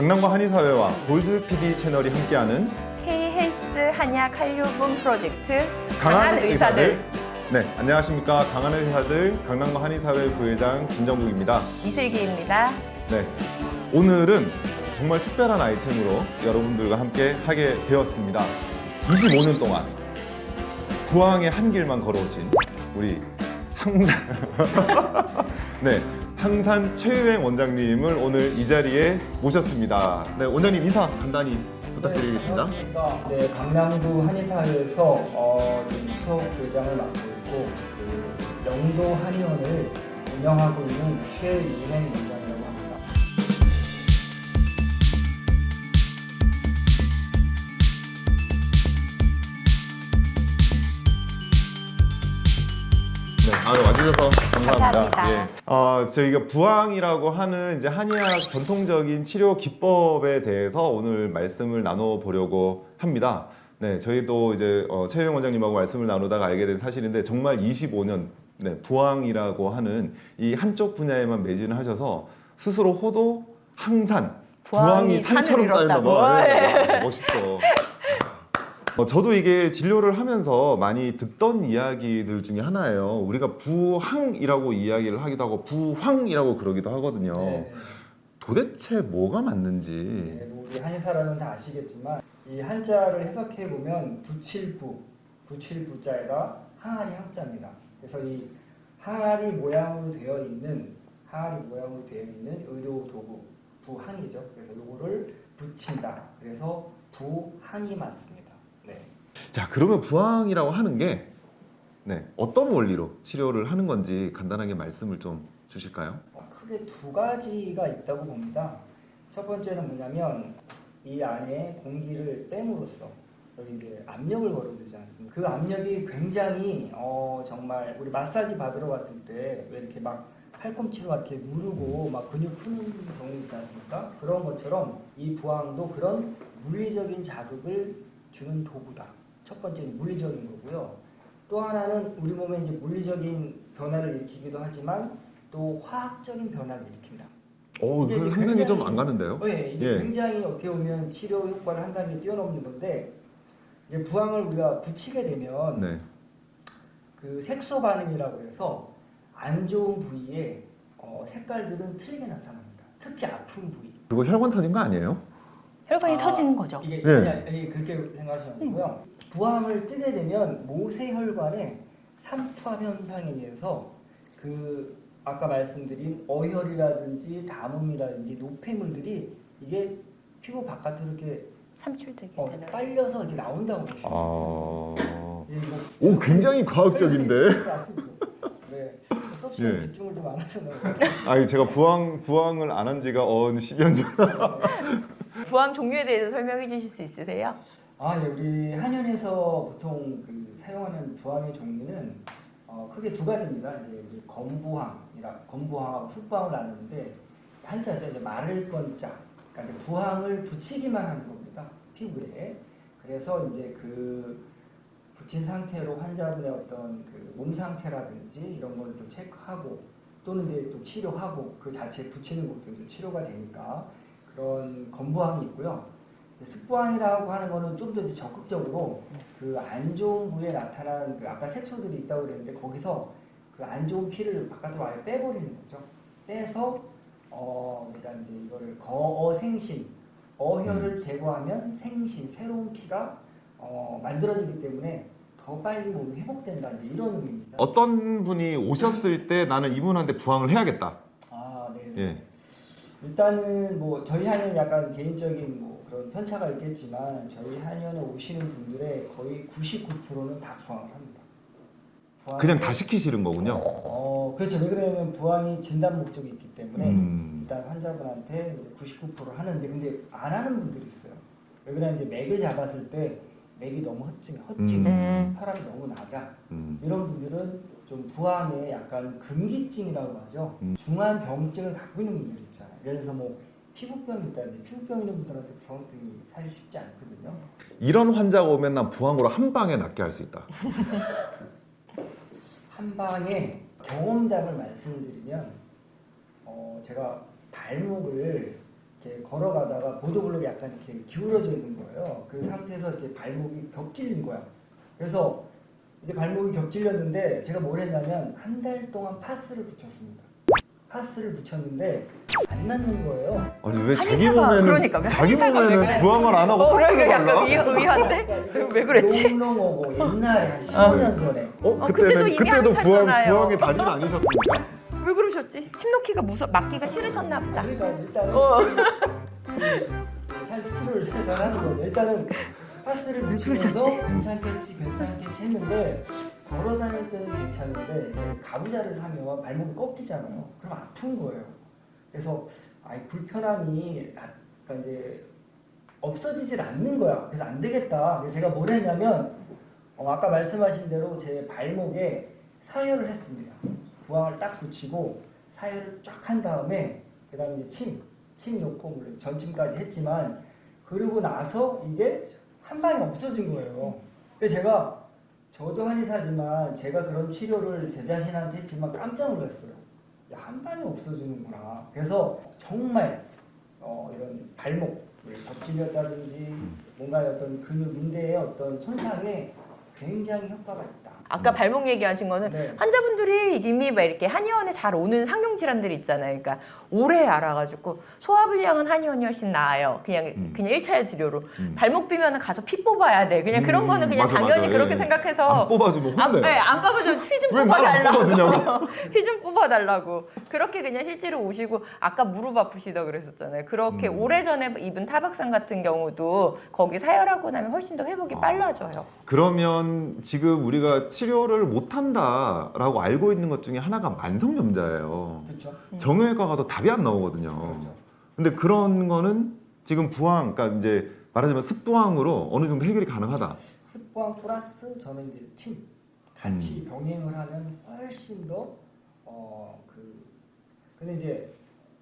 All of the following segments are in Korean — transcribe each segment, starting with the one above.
강남과 한의사회와 골드 PD 채널이 함께하는 K헬스 한약 한류분 프로젝트 강한, 의사들. 네, 안녕하십니까. 강한 의사들 강남과 한의사회 부회장 김정국입니다. 이슬기입니다. 네, 오늘은 정말 특별한 아이템으로 여러분들과 함께 하게 되었습니다. 25년 동안 부항의 한 길만 걸어오신 우리 항산, 네, 항산 최유행 원장님을 오늘 이 자리에 모셨습니다. 네, 원장님 인사 간단히 부탁드리겠습니다. 네. 네, 강남구 한의사회에서 어, 수석 부회장을 맡고 있고 그 영도 한의원을 운영하고 있는 최유행 원장이라고 합니다. 네, 아, 와주셔서 감사합니다. 감사합니다. 예. 어, 저희가 부항이라고 하는 이제 한의학 전통적인 치료 기법에 대해서 오늘 말씀을 나눠보려고 합니다. 네, 저희도 이제 어, 최영 원장님하고 말씀을 나누다가 알게 된 사실인데 정말 25년 네, 부항이라고 하는 이 한쪽 분야에만 매진을 하셔서 스스로 호도 항산 부항이 산처럼 산을 쌓였나. 봐. 네. 네, 멋있어. 어, 저도 이게 진료를 하면서 많이 듣던 이야기들 중에 하나예요. 우리가 부항이라고 이야기를 하기도 하고 부황이라고 그러기도 하거든요. 네, 도대체 뭐가 맞는지. 네, 뭐 우리 한의사라면 다 아시겠지만 이 한자를 해석해 보면 부칠부, 부칠부자가 항아리 항자입니다. 그래서 이 항아리 모양으로 되어 있는 항아리 모양으로 되어 있는 의료 도구 부항이죠. 그래서 요거를 붙인다. 그래서 부항이 맞습니다. 네. 자, 그러면 부항이라고 하는 게 네, 어떤 원리로 치료를 하는 건지 간단하게 말씀을 좀 주실까요? 어, 크게 두 가지가 있다고 봅니다. 첫 번째는 뭐냐면 이 안에 공기를 뺨으로써 여기 이제 압력을 걸어주지 않습니까? 그 압력이 굉장히 어, 정말 우리 마사지 받으러 갔을 때 왜 이렇게 막 팔꿈치로 이렇게 누르고 막 근육 푸는 경우 있지 않습니까? 그런 것처럼 이 부항도 그런 물리적인 자극을 주는 도구다. 첫 번째는 물리적인 거고요. 또 하나는 우리 몸에 이제 물리적인 변화를 일으키기도 하지만 또 화학적인 변화를 일으킨다. 어, 이게 그 이제 상상이 좀 안 가는데요? 어, 예, 이게 예. 굉장히 어떻게 보면 치료 효과를 한 단계 뛰어넘는 건데 이제 부항을 우리가 붙이게 되면 네. 그 색소 반응이라고 해서 안 좋은 부위에 어, 색깔들은 틀리게 나타납니다. 특히 아픈 부위. 그거 혈관 터진 거 아니에요? 혈관이 아, 터지는 거죠. 이게 네. 아니, 아니 그렇게 생각하시면 안 되고요. 부항을 뜨게 되면 모세혈관에 삼투압 현상에 의해서 그 아까 말씀드린 어혈이라든지 담음이라든지 노폐물들이 이게 피부 바깥으로 이렇게 삼출되게 어, 되는. 빨려서 이렇게 나온다고 보시면 돼요. 아. 예, 이거- 오, 굉장히 과학적인데. 네. 수업 시간 예. 집중을 좀 안 하셨나요? 아니 제가 부항 부항을 안 한 지가 어 10년 전. 부항 종류에 대해서 설명해 주실 수 있으세요? 아, 예, 우리 한의원에서 보통 그 사용하는 부항의 종류는 어, 크게 두 가지입니다. 이제 우리 건부항이라 건부항하고 숙부항을 나누는데 한자죠. 이제 마를 건자. 그러니까 이제 부항을 붙이기만 하는 겁니다. 피부에. 그래서 이제 그 붙인 상태로 환자분의 어떤 그 몸 상태라든지 이런 걸또 체크하고 또는 이제 또 치료하고 그 자체에 붙이는 것도 이제 치료가 되니까 그런 건부항이 있고요. 습부항이라고 하는 거는 좀 더 적극적으로 그 안 좋은 부위에 나타나는 그 아까 색소들이 있다고 그랬는데 거기서 그 안 좋은 피를 바깥으로 아예 빼버리는 거죠. 빼서 어 우리가 이제 이거를 거어생신 어혈을 제거하면 생신 새로운 피가 어 만들어지기 때문에 더 빨리 몸이 회복된다 이런 의미입니다. 어떤 분이 오셨을 때 나는 이분한테 부항을 해야겠다. 아 네. 예. 일단은 뭐 저희 한의원 약간 개인적인 뭐 편차가 있겠지만 저희 한의원에 오시는 분들의 거의 99%는 다 부항을 합니다. 부항을- 그냥 다 시키시는 거군요. 어 그렇죠. 왜 그러냐면 부항이 진단 목적이 있기 때문에 음. 일단 환자분한테 이제 99% 하는데 근데 안 하는 분들이 있어요. 왜 그러냐면 이제 맥을 잡았을 때 맥이 너무 헛증, 헛증, 음. 혈압이 너무 낮아. 음. 이런 분들은 좀 부항에 약간 금기증이라고 하죠. 음. 중한 병증을 갖고 있는 분들이 있잖아요. 예를 들어서 뭐 피부병이 있다든지 피부병 있는 분들한테 부항증이 사실 쉽지 않거든요. 이런 환자가 오면 난 부항으로 한 방에 낫게 할 수 있다. 한 방에 경험담을 말씀드리면 어, 제가 발목을 이렇게 걸어가다가 보도블록이 약간 이렇게 기울어져 있는 거예요. 그 상태에서 이렇게 발목이 겹질린 거야. 그래서 이제 발목이 겹질렸는데 제가 뭘 했냐면 한 달 동안 파스를 붙였습니다. 파스를 붙였는데 안 낫는 거예요. 아니 왜 자기 한의사가 몸에는 그러니까 왜 자기 한의사가 왜 몸에는 그래? 부항을 안 하고 어, 파스를 그러니까 약간 발라? 의- 의한데? 그러니까 왜 그랬지? 롱롱하고 옛날에 한 10년 전에 어, 어, 그때는 그때도 이미 그때도 부항 하셨잖아요. 부항의 달인 아니셨습니까? 왜 그러셨지? 침 놓기가 무서 맞기가 싫으셨나 보다. 그러니까 일단은 어. 살 수를 해서 하는 거예요. 일단은 파스를 붙이면서? 괜찮겠지 괜찮겠지 했는데 걸어 다닐 때는 괜찮은데 가부좌를 하면 발목이 꺾이잖아요. 그럼 아픈 거예요. 그래서 아이 불편함이 약간 이제 없어지질 않는 거야. 그래서 안 되겠다. 그래서 제가 뭘 했냐면 어, 아까 말씀하신 대로 제 발목에 사혈을 했습니다. 부항을 딱 붙이고 사혈을 쫙 한 다음에 그다음에 침, 침 놓고 물론 전침까지 했지만 그러고 나서 이게 한 방에 없어진 거예요. 그래서 제가 저도 한의사지만 제가 그런 치료를 제 자신한테 했지만 깜짝 놀랐어요. 야, 한 방에 없어지는구나. 그래서 정말 어, 이런 발목 겹질렸다든지 뭔가 어떤 근육 인대의 어떤 손상에 굉장히 효과가 있다. 아까 발목 얘기하신 거는 네. 환자분들이 이미 막 이렇게 한의원에 잘 오는 상용 질환들이 있잖아요. 그러니까 오래 알아가지고 소화불량은 한의원이 훨씬 나아요. 그냥 음. 그냥 1차 치료로 음. 발목 비면은 가서 피 뽑아야 돼. 그냥 그런 음, 거는 그냥 맞아, 당연히 맞아. 그렇게 예. 생각해서 안 뽑아주면 안, 혼내. 네, 안 뽑아주면 피좀 왜말안 뽑아달라고. 뽑아주냐고. 피 좀 뽑아달라고. 그렇게 그냥 실제로 오시고 아까 무릎 아프시다 그랬었잖아요. 그렇게 음. 오래전에 입은 타박상 같은 경우도 거기 사열하고 나면 훨씬 더 회복이 아. 빨라져요. 그러면 지금 우리가 치료를 못 한다라고 알고 있는 것 중에 하나가 만성염자예요. 그렇죠? 정형외과 가도 답이 안 나오거든요. 그렇죠. 근데 그런 거는 지금 부항, 그러니까 이제 말하자면 습부항으로 어느 정도 해결이 가능하다. 습관 플러스 저는 이제 침 같이 병행을 하면 훨씬 더 어 그 근데 이제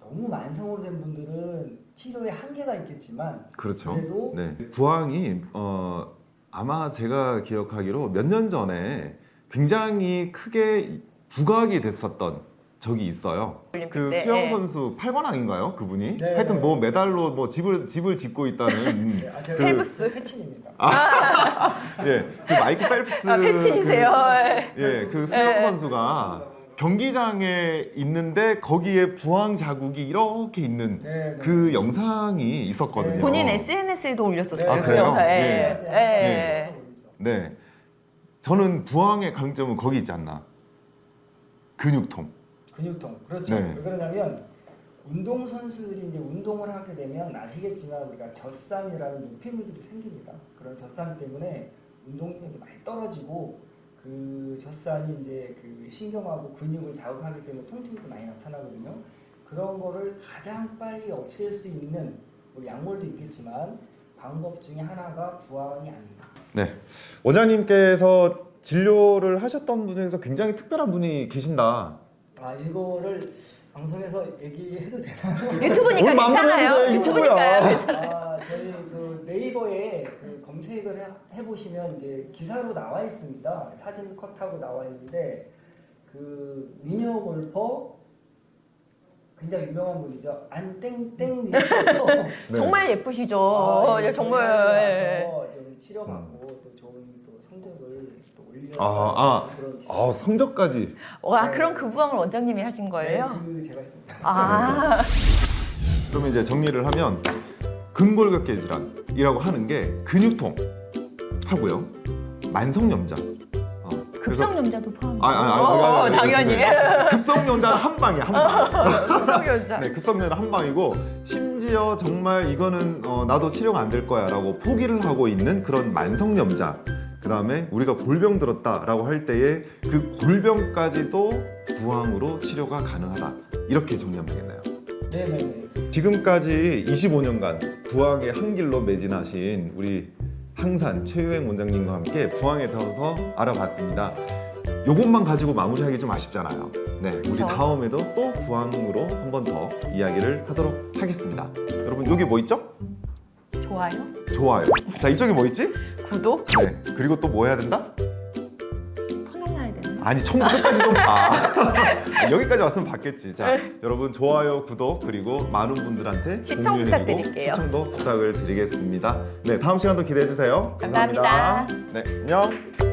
너무 만성으로 된 분들은 치료에 한계가 있겠지만 그렇죠. 그래도 네. 부항이 어 아마 제가 기억하기로 몇 년 전에 굉장히 크게 부각이 됐었던 적이 있어요. 그 때, 수영 예. 선수 8관왕인가요? 그분이? 네. 하여튼 뭐 메달로 뭐 집을 집을 짓고 있다는 네, 아, 제가 그- 펠프스. 패친입니다. 예, 그 마이크 펠프스 아, 팬친이세요. 그, 예, 그 수영 예. 선수가 경기장에 있는데 거기에 부항 자국이 이렇게 있는 네, 네. 그 영상이 있었거든요. 네. 본인 SNS에도 올렸었어요. 네, 그 그래요? 영상. 예. 네. 예. 네. 네. 저는 부항의 강점은 거기 있지 않나. 근육통. 근육통 그렇죠. 네. 왜 그러냐면 운동 선수들이 이제 운동을 하게 되면 아시겠지만 우리가 젖산이라는 노폐물들이 생깁니다. 그런 젖산 때문에 운동력이 많이 떨어지고 그 젖산이 이제 그 신경하고 근육을 자극하기 때문에 통증도 많이 나타나거든요. 그런 거를 가장 빨리 없앨 수 있는 뭐 약물도 있겠지만 방법 중에 하나가 부항이 아닌가. 네. 원장님께서 진료를 하셨던 분 중에서 굉장히 특별한 분이 계신다. 아 이거를 방송에서 얘기해도 되나요? 유튜브니까 오늘 마음대로 괜찮아요. 돼, 유튜브니까요. 아, 저희 그 네이버에 그 검색을 해, 해보시면 이게 기사로 나와 있습니다. 사진 컷하고 나와 있는데 그 미녀 골퍼 굉장히 유명한 분이죠. 안땡땡 님께서 네. 정말 예쁘시죠. 아, 예, 정말. 와서 좀 치료받고 또 좋은 또 성적을 또 올려. 아, 아. 그런 아, 성적까지. 와 그런 그 부항을 원장님이 하신 거예요? 네, 그 제가 있습니다. 아 그러면 이제 정리를 하면 근골격계 질환이라고 하는 게 근육통 하고요. 만성염자. 어, 그래서 급성염자도 포함. 아, 아, 아, 어, 아, 아, 당연히. 급성염자는 한 방이야, 한 방. 급성염자. 네, 급성전은 한 방이고 심 지어 정말 이거는 어, 나도 치료가 안 될 거야 라고 포기를 하고 있는 그런 만성염자. 그 다음에 우리가 골병 들었다라고 할 때에 그 골병까지도 부항으로 치료가 가능하다. 이렇게 정리하면 되겠나요? 네네네. 지금까지 25년간 부항의 한 길로 매진하신 우리 항산 최유행 원장님과 함께 부항에 대해서 알아봤습니다. 요것만 가지고 마무리하기 좀 아쉽잖아요. 네, 우리 그쵸. 다음에도 또 부항으로 한 번 더 이야기를 하도록 하겠습니다. 여러분 여기 뭐 있죠? 좋아요. 좋아요. 자 이쪽에 뭐 있지? 구독. 네. 그리고 또 뭐 해야 된다? 퍼날라야 되나? 아니 처음부터 끝까지 좀 봐. 여기까지 왔으면 봤겠지. 자, 여러분 좋아요, 구독 그리고 많은 분들한테 시청 공유해주고 부탁드릴게요. 시청도 부탁을 드리겠습니다. 네, 다음 시간도 기대해 주세요. 감사합니다. 네, 안녕.